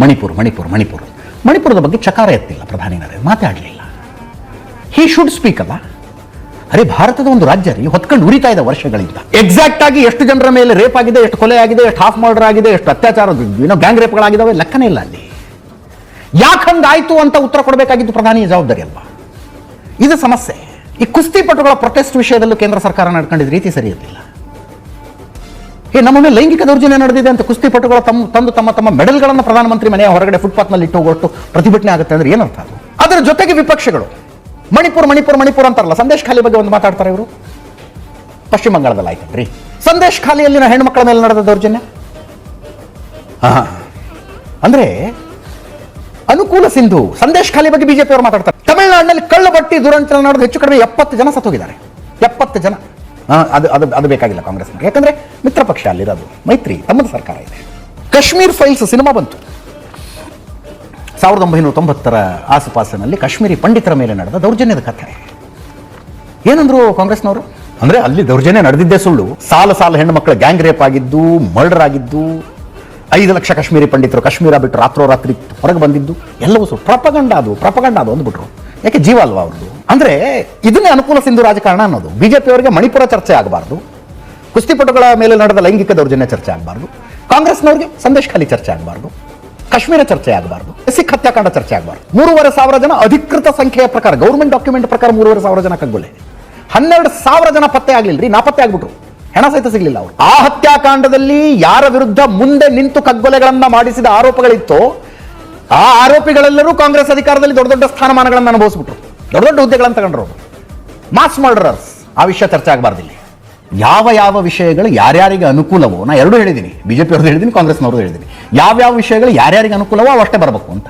ಮಣಿಪುರ್ ಮಣಿಪುರ್ ಮಣಿಪುರ್. ಮಣಿಪುರದ ಬಗ್ಗೆ ಚಕಾರ ಎತ್ತಿಲ್ಲ ಪ್ರಧಾನಿ ನರೇಂದ್ರ ಮಾತಾಡಲಿಲ್ಲ ಹಿ ಶುಡ್ ಸ್ಪೀಕ್ ಅಲ್ಲ? ಅರೆ, ಭಾರತದ ಒಂದು ರಾಜ್ಯ ರೀ, ಹೊತ್ಕೊಂಡು ಉರಿತಾ ಇದೆ ವರ್ಷಗಳಿಂದ. ಎಕ್ಸಾಕ್ಟ್ ಆಗಿ ಎಷ್ಟು ಜನರ ಮೇಲೆ ರೇಪ್ ಆಗಿದೆ, ಎಷ್ಟು ಕೊಲೆ ಆಗಿದೆ, ಎಷ್ಟು ಹಾಫ್ ಮರ್ಡರ್ ಆಗಿದೆ, ಎಷ್ಟು ಅತ್ಯಾಚಾರ ಏನೋ ಗ್ಯಾಂಗ್ ರೇಪ್ಗಳಾಗಿದ್ದಾವೆ ಲೆಕ್ಕನೇ ಇಲ್ಲ ಅಲ್ಲಿ. ಯಾಕೆ ಹಂಗಾಯ್ತು ಅಂತ ಉತ್ತರ ಕೊಡಬೇಕಾಗಿದ್ದು ಪ್ರಧಾನಿ ಜವಾಬ್ದಾರಿ ಅಲ್ವಾ? ಇದು ಸಮಸ್ಯೆ. ಈ ಕುಸ್ತಿಪಟುಗಳ ಪ್ರೊಟೆಸ್ಟ್ ವಿಷಯದಲ್ಲೂ ಕೇಂದ್ರ ಸರ್ಕಾರ ನಡ್ಕೊಂಡಿದ್ದ ರೀತಿ ಸರಿ ಏ ನಮ್ಮ ಮೇಲೆ ಲೈಂಗಿಕ ದೌರ್ಜನ್ಯ ನಡೆದಿದೆ ಅಂತ ಕುಸ್ತಿಪಟುಗಳು ತಮ್ಮ ತಂದು ತಮ್ಮ ತಮ್ಮ ಮೆಡಲ್ಗಳನ್ನು ಪ್ರಧಾನಮಂತ್ರಿ ಮನೆಯ ಹೊರಗಡೆ ಫುಟ್ಪಾತ್ನಲ್ಲಿ ಇಟ್ಟು ಹೋಗೋಷ್ಟು ಪ್ರತಿಭಟನೆ ಆಗುತ್ತೆ ಅಂದ್ರೆ ಏನರ್ಥ ಅದು? ಅದರ ಜೊತೆಗೆ ವಿಪಕ್ಷಗಳು, ಮಣಿಪುರ್, ಮಣಿಪುರ ಮಣಿಪುರ ಅಂತಾರಲ್ಲ, ಸಂದೇಶ್ ಖಾಲಿ ಬಗ್ಗೆ ಒಂದು ಮಾತಾಡ್ತಾರೆ ಇವರು? ಪಶ್ಚಿಮ ಬಂಗಾಳದಲ್ಲಿ ಆಯ್ತನ್ರಿ. ಸಂದೇಶ್ ಖಾಲಿಯಲ್ಲಿನ ಹೆಣ್ಮಕ್ಳ ಮೇಲೆ ನಡೆದ ದೌರ್ಜನ್ಯ? ಹಾ ಅಂದ್ರೆ ಅನುಕೂಲ ಸಿಂಧು, ಸಂದೇಶ್ ಖಾಲಿ ಬಗ್ಗೆ ಬಿಜೆಪಿ ಅವರು ಮಾತಾಡ್ತಾರೆ. ತಮಿಳುನಾಡಿನಲ್ಲಿ ಕಳ್ಳ ಬಟ್ಟಿ ದುರಂತ ನಡೆದು ಹೆಚ್ಚು ಕಡಿಮೆ ಎಪ್ಪತ್ತು ಜನ ಸತ್ತೋಗಿದ್ದಾರೆ. ಎಪ್ಪತ್ತು ಜನ. ಅದು ಅದು ಅದು ಬೇಕಾಗಿಲ್ಲ ಕಾಂಗ್ರೆಸ್ ಯಾಕಂದ್ರೆ ಮಿತ್ರ ಪಕ್ಷ ಅಲ್ಲಿರೋದು ಮೈತ್ರಿ ತಮ್ಮದು ಸರ್ಕಾರ ಇದೆ. ಕಾಶ್ಮೀರ್ ಫೈಲ್ಸ್ ಸಿನಿಮಾ ಬಂತು. ಸಾವಿರದ ಒಂಬೈನೂರ ತೊಂಬತ್ತರ ಆಸುಪಾಸಿನಲ್ಲಿ ಕಾಶ್ಮೀರಿ ಪಂಡಿತರ ಮೇಲೆ ನಡೆದ ದೌರ್ಜನ್ಯದ ಕಥೆ. ಏನಂದ್ರು ಕಾಂಗ್ರೆಸ್ನವರು? ಅಂದ್ರೆ ಅಲ್ಲಿ ದೌರ್ಜನ್ಯ ನಡೆದಿದ್ದೇ ಸುಳ್ಳು. ಸಾಲ ಸಾಲ ಹೆಣ್ಣು ಮಕ್ಕಳ ಗ್ಯಾಂಗ್ ರೇಪ್ ಆಗಿದ್ದು ಮರ್ಡರ್ ಆಗಿದ್ದು ಐದು ಲಕ್ಷ ಕಾಶ್ಮೀರಿ ಪಂಡಿತರು ಕಾಶ್ಮೀರ ಬಿಟ್ಟು ರಾತ್ರೋರಾತ್ರಿ ಹೊರಗೆ ಬಂದಿದ್ದು ಎಲ್ಲವೂ ಸುಳ್ಳು. ಪ್ರಪಗಂಡ ಅದು ಪ್ರಪಗಂಡ ಅದು ಅಂದ್ಬಿಟ್ರು. ಯಾಕೆ ಜೀವ ಅಲ್ವಾ ಅವ್ರದ್ದು? ಅಂದ್ರೆ ಇದನ್ನೇ ಅನುಕೂಲ ಸಿಂಧು ರಾಜಕಾರಣ ಅನ್ನೋದು. ಬಿಜೆಪಿ ಅವರಿಗೆ ಮಣಿಪುರ ಚರ್ಚೆ ಆಗಬಾರ್ದು. ಕುಸ್ತಿಪಟುಗಳ ಮೇಲೆ ನಡೆದ ಲೈಂಗಿಕ ದೌರ್ಜನ್ಯ ಚರ್ಚೆ ಆಗಬಾರ್ದು. ಕಾಂಗ್ರೆಸ್ನವ್ರಿಗೆ ಸಂದೇಶ್ ಖಾಲಿ ಚರ್ಚೆ ಆಗಬಾರ್ದು. ಕಾಶ್ಮೀರ ಚರ್ಚೆ ಆಗಬಾರ್ದು. ಸಿಖ್ ಹತ್ಯಾಕಾಂಡ ಚರ್ಚೆ ಆಗಬಾರ್ದು. ಮೂರುವರೆ ಸಾವಿರ ಜನ ಅಧಿಕೃತ ಸಂಖ್ಯೆಯ ಪ್ರಕಾರ ಗೌರ್ಮೆಂಟ್ ಡಾಕ್ಯುಮೆಂಟ್ ಪ್ರಕಾರ ಮೂರುವರೆ ಸಾವಿರ ಜನ ಕಗ್ಗೊಲೆ. ಹನ್ನೆರಡು ಸಾವಿರ ಜನ ಪತ್ತೆ ಆಗಲಿಲ್ಲ ರೀ ನಾಪತ್ತೆ ಆಗ್ಬಿಟ್ರು. ಹೆಣ ಸಹಿತ ಸಿಗ್ಲಿಲ್ಲ ಅವರು. ಆ ಹತ್ಯಾಕಾಂಡದಲ್ಲಿ ಯಾರ ವಿರುದ್ಧ ಮುಂದೆ ನಿಂತು ಕಗ್ಗೊಲೆಗಳನ್ನ ಮಾಡಿಸಿದ ಆರೋಪಗಳಿತ್ತು ಆ ಆರೋಪಿಗಳೆಲ್ಲರೂ ಕಾಂಗ್ರೆಸ್ ಅಧಿಕಾರದಲ್ಲಿ ದೊಡ್ಡ ದೊಡ್ಡ ಸ್ಥಾನಮಾನಗಳನ್ನು ಅನುಭವಿಸ್ಬಿಟ್ರು. ದೊಡ್ಡ ದೊಡ್ಡ ಹುದ್ದೆಗಳನ್ನು ತಗೊಂಡ್ರು ಮಾಸ್ ಮರ್ಡರರ್ಸ್ ಆ ವಿಷಯ ಚರ್ಚೆ ಆಗಬಾರ್ದು ಇಲ್ಲಿ. ಯಾವ ಯಾವ ವಿಷಯಗಳು ಯಾರ್ಯಾರಿಗೆ ಅನುಕೂಲವೋ, ನಾ ಎರಡೂ ಹೇಳಿದ್ದೀನಿ ಬಿಜೆಪಿ ಅವ್ರದ್ದು ಹೇಳಿದ್ದೀನಿ ಕಾಂಗ್ರೆಸ್ನವ್ರದ್ದು ಹೇಳಿದ್ದೀನಿ ಯಾವ್ಯಾವ ವಿಷಯಗಳು ಯಾರ್ಯಾರಿಗೆ ಅನುಕೂಲವೋ ಅವಷ್ಟೇ ಬರಬೇಕು ಅಂತ.